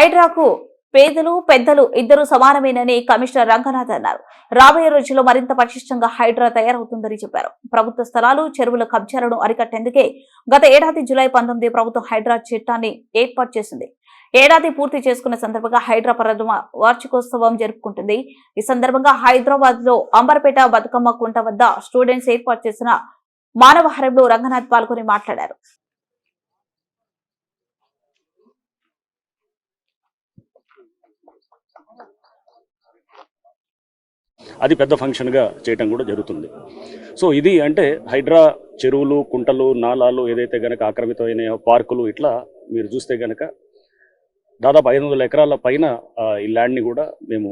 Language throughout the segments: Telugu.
హైడ్రాకు పేదలు పెద్దలు ఇద్దరు సమానమేనని కమిషనర్ రంగనాథ్ అన్నారు. రాబోయే రోజుల్లో మరింత పటిష్టంగా హైడ్రా తయారవుతుందని చెప్పారు. ప్రభుత్వ స్థలాలు చెరువుల కబ్జాలను అరికట్టేందుకే గత ఏడాది జులై పంతొమ్మిది ప్రభుత్వం హైడ్రా చట్టాన్ని ఏర్పాటు చేసింది. ఏడాది పూర్తి చేసుకున్న సందర్భంగా హైడ్రా ప్రథమ వార్షికోత్సవం జరుపుకుంటుంది. ఈ సందర్భంగా హైదరాబాద్లో అంబర్పేట బతుకమ్మ కుంట వద్ద స్టూడెంట్స్ ఏర్పాటు చేసిన మానవహారంలో రంగనాథ్ పాల్గొని మాట్లాడారు. అది పెద్ద ఫంక్షన్గా చేయటం కూడా జరుగుతుంది. సో ఇది అంటే హైడ్రా చెరువులు కుంటలు నాలాలు ఏదైతే గనక ఆక్రమితమైన పార్కులు ఇట్లా మీరు చూస్తే గనక దాదాపు ఐదు వందల ఎకరాల పైన ఈ ల్యాండ్ని కూడా మేము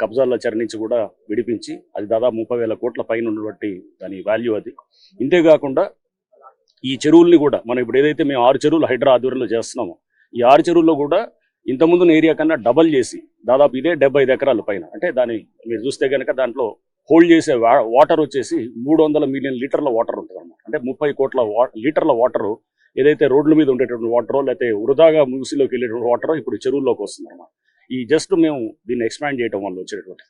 కబ్జాల్లో చరణించి కూడా విడిపించి అది దాదాపు ముప్పై వేల కోట్ల పైన ఉన్నటువంటి దాని వాల్యూ అది. ఇంతేకాకుండా ఈ చెరువుల్ని కూడా మనం ఇప్పుడు ఏదైతే మేము ఆరు చెరువులు హైడ్రా ఆధ్వర్యంలో చేస్తున్నామో ఈ ఆరు చెరువుల్లో కూడా ఇంతకుముందు ఏరియా కన్నా డబల్ చేసి దాదాపు ఇదే డెబ్బై ఐదు ఎకరాల పైన. అంటే దాని మీరు చూస్తే కనుక దాంట్లో హోల్డ్ చేసే వా- వాటర్ వచ్చేసి మూడు వందల మిలియన్ లీటర్ల వాటర్ ఉంటుంది అన్నమాట అంటే ముప్పై కోట్ల లీటర్ల వాటర్ ఏదైతే రోడ్ల మీద ఉండేటువంటి వాటర్ లేకపోతే వృధాగా మూసిలోకి వెళ్ళేటువంటి వాటర్ ఇప్పుడు చెరువుల్లోకి వస్తుంది అన్నమాట ఈ జస్ట్ మేము దీన్ని ఎక్స్పాండ్ చేయడం వల్ల వచ్చేటువంటి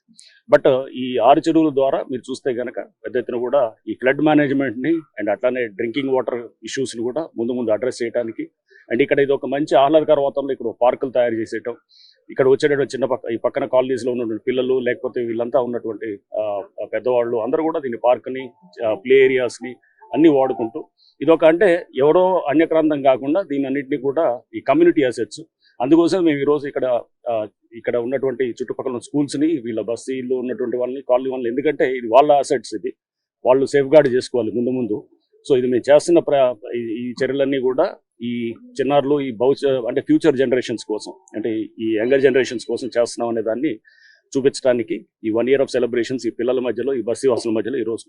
బట్ ఈ ఆరు చెరువుల ద్వారా మీరు చూస్తే కనుక పెద్ద ఎత్తున కూడా ఈ ఫ్లడ్ మేనేజ్మెంట్ని అండ్ అట్లానే డ్రింకింగ్ వాటర్ ఇష్యూస్ని కూడా ముందు ముందు అడ్రస్ చేయడానికి అండ్ ఇక్కడ ఇది ఒక మంచి ఆహ్లాదకర వాతావరణంలో ఇక్కడ పార్కులు తయారు చేసేయటం. ఇక్కడ వచ్చేటటువంటి చిన్న పక్క ఈ పక్కన కాలనీస్లో ఉన్నటువంటి పిల్లలు లేకపోతే వీళ్ళంతా ఉన్నటువంటి ఆ, పెద్దవాళ్ళు అందరూ కూడా దీన్ని పార్క్ని ప్లే ఏరియాస్ని అన్ని వాడుకుంటూ ఇదొక అంటే ఎవరో అన్యక్రాంతం కాకుండా దీని అన్నింటినీ కూడా ఈ కమ్యూనిటీ అసెట్స్. అందుకోసం మేము ఈరోజు ఇక్కడ ఆ, ఇక్కడ ఉన్నటువంటి చుట్టుపక్కల స్కూల్స్ని వీళ్ళ బస్సీలు ఉన్నటువంటి వాళ్ళని కాలనీ వాళ్ళని ఎందుకంటే ఇది వాళ్ళ అసెట్స్ ఇది. వాళ్ళు సేఫ్ గార్డ్ చేసుకోవాలి ముందు ముందు. సో ఇది మేము చేస్తున్న ప్ర ఈ చర్యలన్నీ కూడా ఈ చిన్నారులు ఈ భవిష్య అంటే ఫ్యూచర్ జనరేషన్స్ కోసం అంటే ఈ యంగర్ జనరేషన్స్ కోసం చేస్తున్నాం అనే దాన్ని చూపించడానికి ఈ వన్ ఇయర్ ఆఫ్ సెలబ్రేషన్స్ ఈ పిల్లల మధ్యలో ఈ బస్తీ వాసుల మధ్యలో ఈ రోజు